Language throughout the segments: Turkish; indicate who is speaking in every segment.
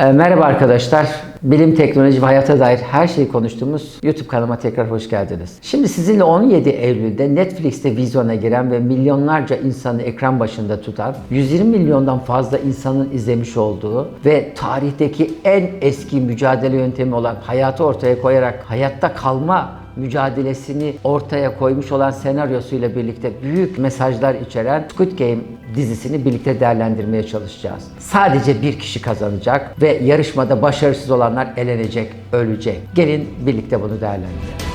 Speaker 1: Ee, Merhaba arkadaşlar. Bilim, teknoloji ve hayata dair her şeyi konuştuğumuz YouTube kanalıma tekrar hoş geldiniz. Şimdi sizinle 17 Eylül'de Netflix'te vizyona giren ve milyonlarca insanı ekran başında tutan, 120 milyondan fazla insanın izlemiş olduğu ve tarihteki en eski mücadele yöntemi olan hayatı ortaya koyarak hayatta kalma mücadelesini ortaya koymuş olan senaryosuyla birlikte büyük mesajlar içeren Squid Game dizisini birlikte değerlendirmeye çalışacağız. Sadece bir kişi kazanacak ve yarışmada başarısız olanlar elenecek, ölecek. Gelin birlikte bunu değerlendirelim.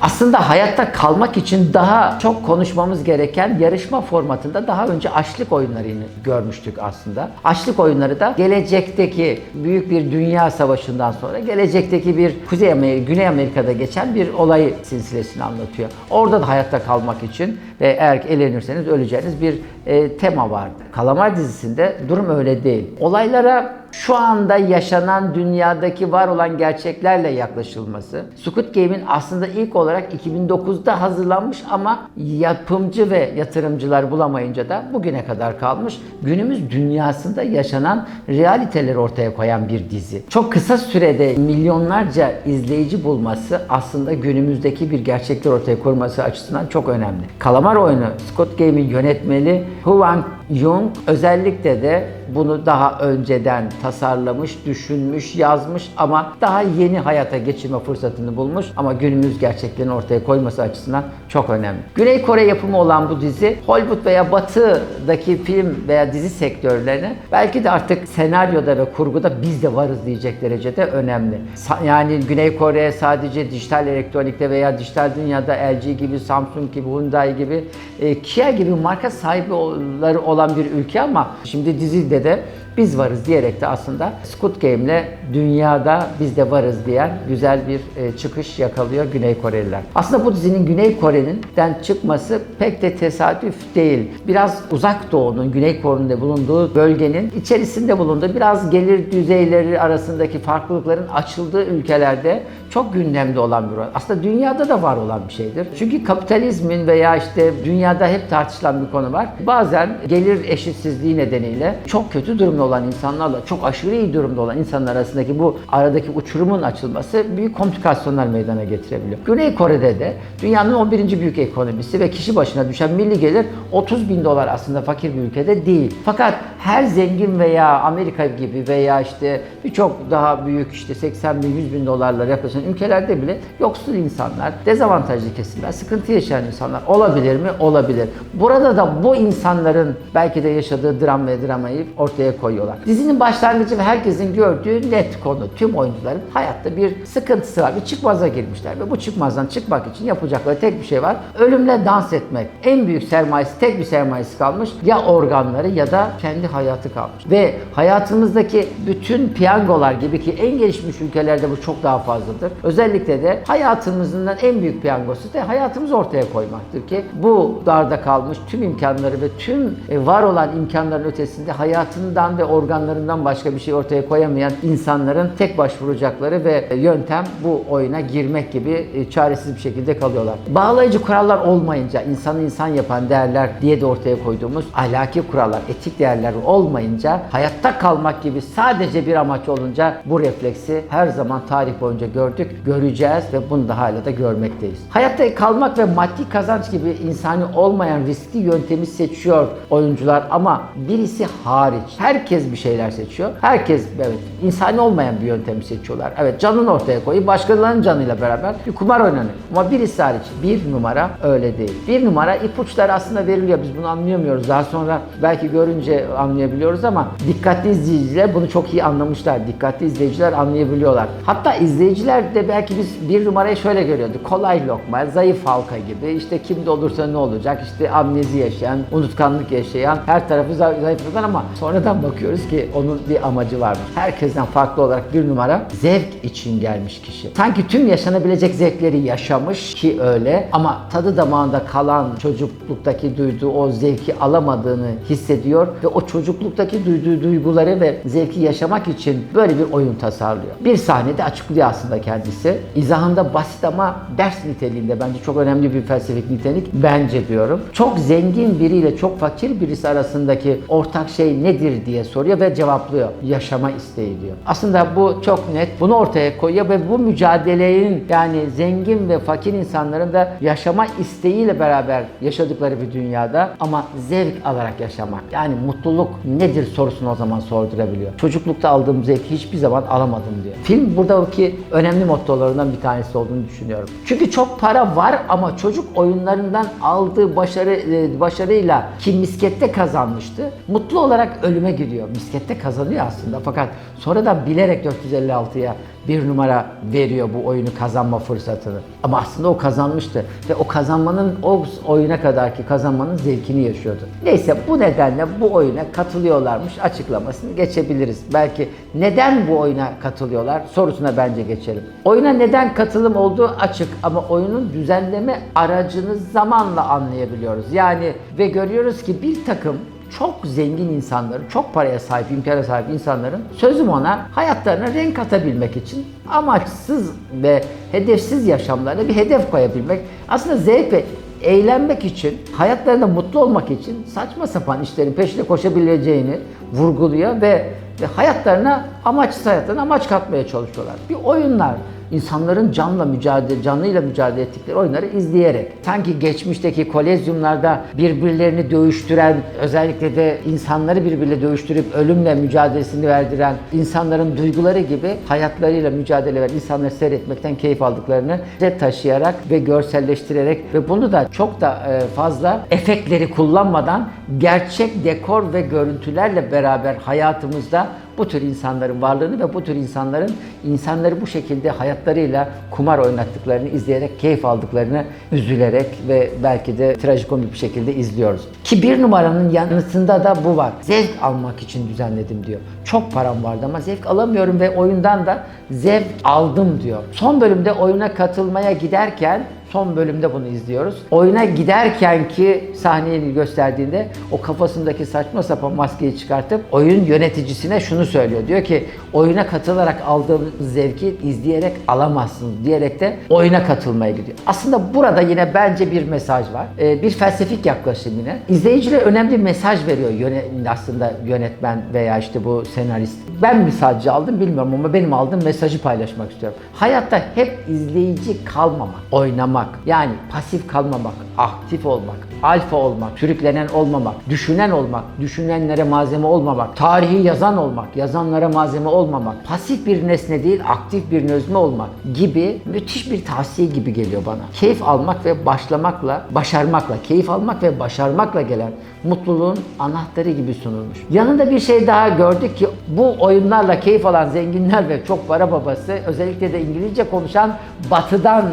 Speaker 1: Aslında hayatta kalmak için daha çok konuşmamız gereken yarışma formatında daha önce açlık oyunlarını görmüştük aslında. Açlık oyunları da gelecekteki büyük bir dünya savaşından sonra gelecekteki bir Kuzey Amerika, Güney Amerika'da geçen bir olay silsilesini anlatıyor. Orada da hayatta kalmak için ve eğer elenirseniz öleceğiniz bir e, tema vardı. Kalamar dizisinde durum öyle değil. Olaylara şu anda yaşanan dünyadaki var olan gerçeklerle yaklaşılması. Squid Game'in aslında ilk olarak 2009'da hazırlanmış ama yapımcı ve yatırımcılar bulamayınca da bugüne kadar kalmış. Günümüz dünyasında yaşanan realiteleri ortaya koyan bir dizi. Çok kısa sürede milyonlarca izleyici bulması aslında günümüzdeki bir gerçekler ortaya koyması açısından çok önemli. Kalamar oyunu Squid Game'in yönetmeni Hwang Jung özellikle de bunu daha önceden tasarlamış, düşünmüş, yazmış ama daha yeni hayata geçirme fırsatını bulmuş ama günümüz gerçeklerini ortaya koyması açısından çok önemli. Güney Kore yapımı olan bu dizi Hollywood veya Batı'daki film veya dizi sektörlerine belki de artık senaryoda ve kurguda biz de varız diyecek derecede önemli. Yani Güney Kore sadece dijital elektronikte veya dijital dünyada LG gibi, Samsung gibi, Hyundai gibi, e, Kia gibi marka sahipleri olan bir ülke ama şimdi dizide de देते हैं। Biz varız diyerek de aslında Squid Game'le dünyada biz de varız diyen güzel bir e, çıkış yakalıyor Güney Koreliler. Aslında bu dizinin Güney Kore'nin çıkması pek de tesadüf değil. Biraz uzak doğunun, Güney Kore'nin bulunduğu bölgenin içerisinde bulunduğu biraz gelir düzeyleri arasındaki farklılıkların açıldığı ülkelerde çok gündemde olan bir olay. Aslında dünyada da var olan bir şeydir. Çünkü kapitalizmin veya işte dünyada hep tartışılan bir konu var. Bazen gelir eşitsizliği nedeniyle çok kötü durumda olan insanlarla çok aşırı iyi durumda olan insanlar arasındaki bu aradaki uçurumun açılması büyük komplikasyonlar meydana getirebiliyor. Güney Kore'de de dünyanın 11. büyük ekonomisi ve kişi başına düşen milli gelir 30 bin dolar aslında fakir bir ülkede değil. Fakat her zengin veya Amerika gibi veya işte birçok daha büyük işte 80 bin 100 bin dolarlara yaklaşan ülkelerde bile yoksul insanlar, dezavantajlı kesimler, sıkıntı yaşayan insanlar olabilir mi? Olabilir. Burada da bu insanların belki de yaşadığı dram ve dramayı ortaya koyuyorlar. Dizinin başlangıcı ve herkesin gördüğü net konu. Tüm oyuncuların hayatta bir sıkıntısı var. Bir çıkmaza girmişler ve bu çıkmazdan çıkmak için yapacakları tek bir şey var. Ölümle dans etmek. En büyük sermayesi, tek bir sermayesi kalmış. Ya organları ya da kendi hayatı kalmış. Ve hayatımızdaki bütün piyangolar gibi ki en gelişmiş ülkelerde bu çok daha fazladır. Özellikle de hayatımızın en büyük piyangosu da hayatımızı ortaya koymaktır ki bu darda kalmış tüm imkanları ve tüm e, var olan imkanların ötesinde hayatından ve organlarından başka bir şey ortaya koyamayan insanların tek başvuracakları ve yöntem bu oyuna girmek gibi e, çaresiz bir şekilde kalıyorlar. Bağlayıcı kurallar olmayınca insanı insan yapan değerler diye de ortaya koyduğumuz ahlaki kurallar, etik değerler olmayınca hayatta kalmak gibi sadece bir amaç olunca bu refleksi her zaman tarih boyunca gördük, göreceğiz ve bunu da hala da görmekteyiz. Hayatta kalmak ve maddi kazanç gibi insani olmayan riskli yöntemi seçiyor oyuncular ama birisi hariç. Herkes bir şeyler seçiyor. Herkes evet insani olmayan bir yöntemi seçiyorlar. Evet canını ortaya koyup başkalarının canıyla beraber bir kumar oynanıyor. Ama birisi hariç bir numara öyle değil. Bir numara ipuçları aslında veriliyor. Biz bunu anlayamıyoruz. Daha sonra belki görünce anlayabiliyoruz ama dikkatli izleyiciler bunu çok iyi anlamışlar. Dikkatli izleyiciler anlayabiliyorlar. Hatta izleyiciler de belki biz bir numarayı şöyle görüyorduk. Kolay lokma, zayıf halka gibi. İşte kimde olursa ne olacak? İşte amnezi yaşayan, unutkanlık yaşayan, her tarafı zayıf ama sonradan bakıyoruz ki onun bir amacı varmış. Herkesten farklı olarak bir numara zevk için gelmiş kişi. Sanki tüm yaşanabilecek zevkleri yaşamış ki öyle ama tadı damağında kalan çocukluktaki duyduğu o zevki alamadığını hissediyor ve o çocukluktaki duyduğu duyguları ve zevki yaşamak için böyle bir oyun tasarlıyor. Bir sahnede açıklıyor aslında kendisi. İzahında basit ama ders niteliğinde bence çok önemli bir felsefik nitelik bence diyorum. Çok zengin biriyle çok fakir bir birisi arasındaki ortak şey nedir diye soruyor ve cevaplıyor. Yaşama isteği diyor. Aslında bu çok net. Bunu ortaya koyuyor ve bu mücadelenin yani zengin ve fakir insanların da yaşama isteğiyle beraber yaşadıkları bir dünyada ama zevk alarak yaşamak. Yani mutluluk nedir sorusunu o zaman sordurabiliyor. Çocuklukta aldığım zevki hiçbir zaman alamadım diyor. Film buradaki önemli mottolarından bir tanesi olduğunu düşünüyorum. Çünkü çok para var ama çocuk oyunlarından aldığı başarı e, başarıyla ki miskette kazanmıştı. Mutlu olarak ölüme gidiyor. Miskette kazanıyor aslında fakat sonradan bilerek 456'ya bir numara veriyor bu oyunu kazanma fırsatını. Ama aslında o kazanmıştı ve o kazanmanın o oyuna kadarki kazanmanın zevkini yaşıyordu. Neyse bu nedenle bu oyuna katılıyorlarmış açıklamasını geçebiliriz. Belki neden bu oyuna katılıyorlar sorusuna bence geçelim. Oyuna neden katılım olduğu açık ama oyunun düzenleme aracını zamanla anlayabiliyoruz. Yani ve görüyoruz ki bir takım çok zengin insanların, çok paraya sahip, imkana sahip insanların sözüm ona hayatlarına renk atabilmek için amaçsız ve hedefsiz yaşamlarına bir hedef koyabilmek. Aslında zevk ve eğlenmek için, hayatlarında mutlu olmak için saçma sapan işlerin peşinde koşabileceğini vurguluyor ve, ve hayatlarına amaçsız hayatlarına amaç katmaya çalışıyorlar. Bir oyunlar, insanların canla mücadele, canlıyla mücadele ettikleri oyunları izleyerek sanki geçmişteki kolezyumlarda birbirlerini dövüştüren, özellikle de insanları birbiriyle dövüştürüp ölümle mücadelesini verdiren insanların duyguları gibi hayatlarıyla mücadele veren insanları seyretmekten keyif aldıklarını de taşıyarak ve görselleştirerek ve bunu da çok da e, fazla efektleri kullanmadan gerçek dekor ve görüntülerle beraber hayatımızda bu tür insanların varlığını ve bu tür insanların insanları bu şekilde hayatlarıyla kumar oynattıklarını izleyerek keyif aldıklarını üzülerek ve belki de trajikomik bir şekilde izliyoruz. Ki bir numaranın yanısında da bu var. Zevk almak için düzenledim diyor. Çok param vardı ama zevk alamıyorum ve oyundan da zevk aldım diyor. Son bölümde oyuna katılmaya giderken Son bölümde bunu izliyoruz. Oyuna giderken ki sahneyi gösterdiğinde o kafasındaki saçma sapan maskeyi çıkartıp oyun yöneticisine şunu söylüyor. Diyor ki oyuna katılarak aldığın zevki izleyerek alamazsın diyerek de oyuna katılmaya gidiyor. Aslında burada yine bence bir mesaj var. Ee, bir felsefik yaklaşım yine. İzleyicilere önemli bir mesaj veriyor yöne, aslında yönetmen veya işte bu senarist. Ben mi sadece aldım bilmiyorum ama benim aldığım mesajı paylaşmak istiyorum. Hayatta hep izleyici kalmamak, oynamak, yani pasif kalmamak, aktif olmak, alfa olmak, sürüklenen olmamak, düşünen olmak, düşünenlere malzeme olmamak, tarihi yazan olmak, yazanlara malzeme olmamak, pasif bir nesne değil, aktif bir özne olmak gibi müthiş bir tavsiye gibi geliyor bana. Keyif almak ve başlamakla, başarmakla, keyif almak ve başarmakla gelen mutluluğun anahtarı gibi sunulmuş. Yanında bir şey daha gördük ki bu oyunlarla keyif alan zenginler ve çok para babası özellikle de İngilizce konuşan batıdan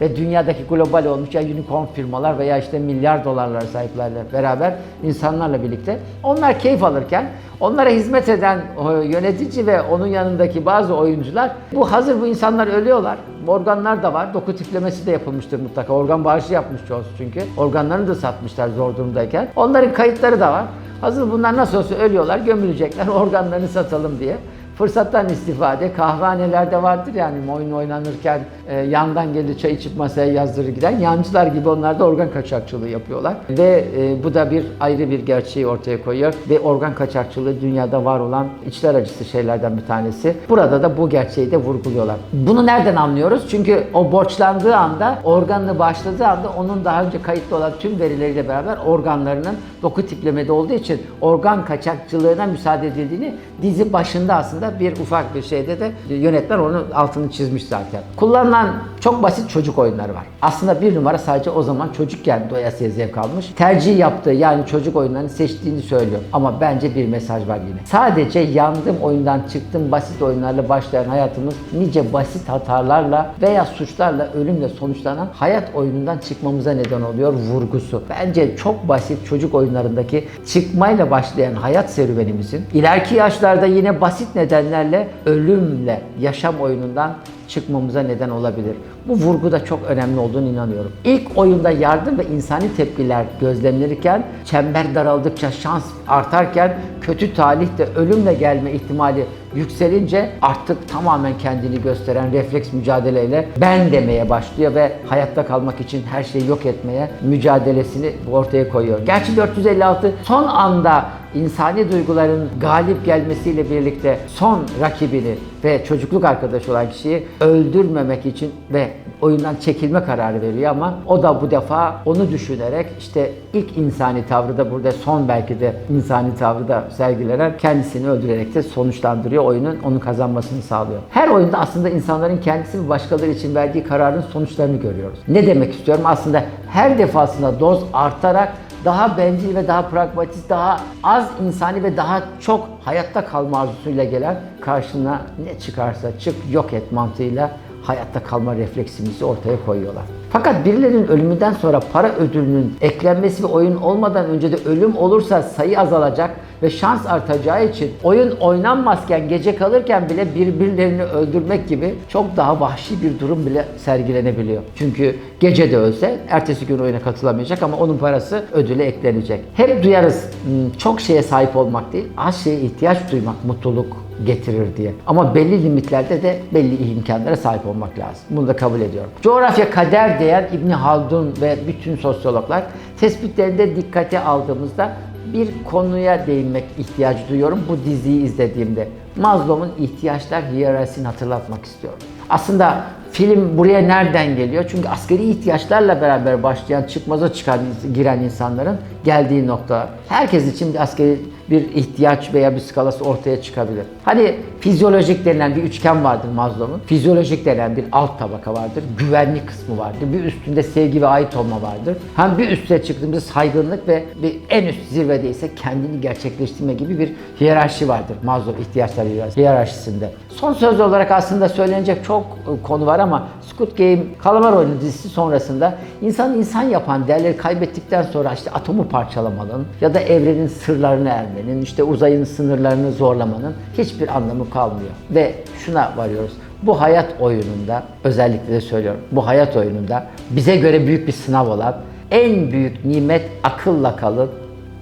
Speaker 1: ve dünyadaki global olmuş ya unicorn firmalar veya işte milyar dolarlara sahiplerle beraber insanlarla birlikte onlar keyif alırken onlara hizmet eden o yönetici ve onun yanındaki bazı oyuncular bu hazır bu insanlar ölüyorlar. Organlar da var. Doku tiplemesi de yapılmıştır mutlaka. Organ bağışı yapmış çoğusu çünkü. Organlarını da satmışlar zor durumdayken. Onların kayıtları da var. Hazır bunlar nasıl olsa ölüyorlar, gömülecekler, organlarını satalım diye. Fırsattan istifade kahvehanelerde vardır yani oyun oynanırken e, yandan gelir çay içip masaya yazdırır giden yancılar gibi onlar da organ kaçakçılığı yapıyorlar. Ve e, bu da bir ayrı bir gerçeği ortaya koyuyor ve organ kaçakçılığı dünyada var olan içler acısı şeylerden bir tanesi. Burada da bu gerçeği de vurguluyorlar. Bunu nereden anlıyoruz? Çünkü o borçlandığı anda, organını başladığı anda onun daha önce kayıtlı olan tüm verileriyle beraber organlarının doku tiplemede olduğu için organ kaçakçılığına müsaade edildiğini dizi başında aslında bir ufak bir şeyde de yönetmen onun altını çizmiş zaten. Kullanılan çok basit çocuk oyunları var. Aslında bir numara sadece o zaman çocukken doyasıya zevk almış. Tercih yaptığı yani çocuk oyunlarını seçtiğini söylüyor. Ama bence bir mesaj var yine. Sadece yandım oyundan çıktım basit oyunlarla başlayan hayatımız nice basit hatalarla veya suçlarla ölümle sonuçlanan hayat oyunundan çıkmamıza neden oluyor vurgusu. Bence çok basit çocuk oyunlarındaki çıkmayla başlayan hayat serüvenimizin ileriki yaşlarda yine basit nedenlerle ölümle yaşam oyunundan çıkmamıza neden olabilir. Bu vurgu da çok önemli olduğunu inanıyorum. İlk oyunda yardım ve insani tepkiler gözlemlenirken, çember daraldıkça şans artarken, kötü talih de ölümle gelme ihtimali yükselince artık tamamen kendini gösteren refleks mücadeleyle ben demeye başlıyor ve hayatta kalmak için her şeyi yok etmeye mücadelesini ortaya koyuyor. Gerçi 456 son anda insani duyguların galip gelmesiyle birlikte son rakibini ve çocukluk arkadaşı olan kişiyi öldürmemek için ve oyundan çekilme kararı veriyor ama o da bu defa onu düşünerek işte ilk insani tavrı da burada son belki de insani tavrı da sergilenen kendisini öldürerek de sonuçlandırıyor oyunun onun kazanmasını sağlıyor. Her oyunda aslında insanların kendisi ve başkaları için verdiği kararın sonuçlarını görüyoruz. Ne demek istiyorum? Aslında her defasında doz artarak daha bencil ve daha pragmatist, daha az insani ve daha çok hayatta kalma arzusuyla gelen karşına ne çıkarsa çık yok et mantığıyla hayatta kalma refleksimizi ortaya koyuyorlar. Fakat birilerinin ölümünden sonra para ödülünün eklenmesi ve oyun olmadan önce de ölüm olursa sayı azalacak ve şans artacağı için oyun oynanmazken gece kalırken bile birbirlerini öldürmek gibi çok daha vahşi bir durum bile sergilenebiliyor. Çünkü gece de ölse ertesi gün oyuna katılamayacak ama onun parası ödüle eklenecek. Hep duyarız "Hmm, çok şeye sahip olmak değil az şeye ihtiyaç duymak mutluluk getirir diye. Ama belli limitlerde de belli imkanlara sahip olmak lazım. Bunu da kabul ediyorum. Coğrafya kader diyen İbni Haldun ve bütün sosyologlar tespitlerinde dikkate aldığımızda bir konuya değinmek ihtiyacı duyuyorum bu diziyi izlediğimde. Maslow'un ihtiyaçlar hiyerarşisini hatırlatmak istiyorum. Aslında film buraya nereden geliyor? Çünkü askeri ihtiyaçlarla beraber başlayan çıkmaza çıkan giren insanların geldiği nokta. Herkes için bir askeri bir ihtiyaç veya bir skalası ortaya çıkabilir. Hani fizyolojik denilen bir üçgen vardır Maslow'un. Fizyolojik denen bir alt tabaka vardır. Güvenlik kısmı vardır. Bir üstünde sevgi ve ait olma vardır. Hem bir üste çıktığımızda saygınlık ve bir en üst zirvede ise kendini gerçekleştirme gibi bir hiyerarşi vardır Maslow ihtiyaçlar hiyerarşisinde. Son söz olarak aslında söylenecek çok e, konu var ama Squid Game Kalamar Oyunu dizisi sonrasında insanı insan yapan değerleri kaybettikten sonra işte atomu parçalamanın ya da evrenin sırlarını ermenin, işte uzayın sınırlarını zorlamanın hiçbir anlamı kalmıyor. Ve şuna varıyoruz. Bu hayat oyununda, özellikle de söylüyorum, bu hayat oyununda bize göre büyük bir sınav olan en büyük nimet akılla kalın,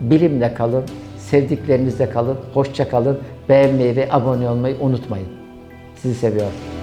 Speaker 1: bilimle kalın, sevdiklerinizle kalın, hoşça kalın, beğenmeyi ve abone olmayı unutmayın. Sizi seviyorum.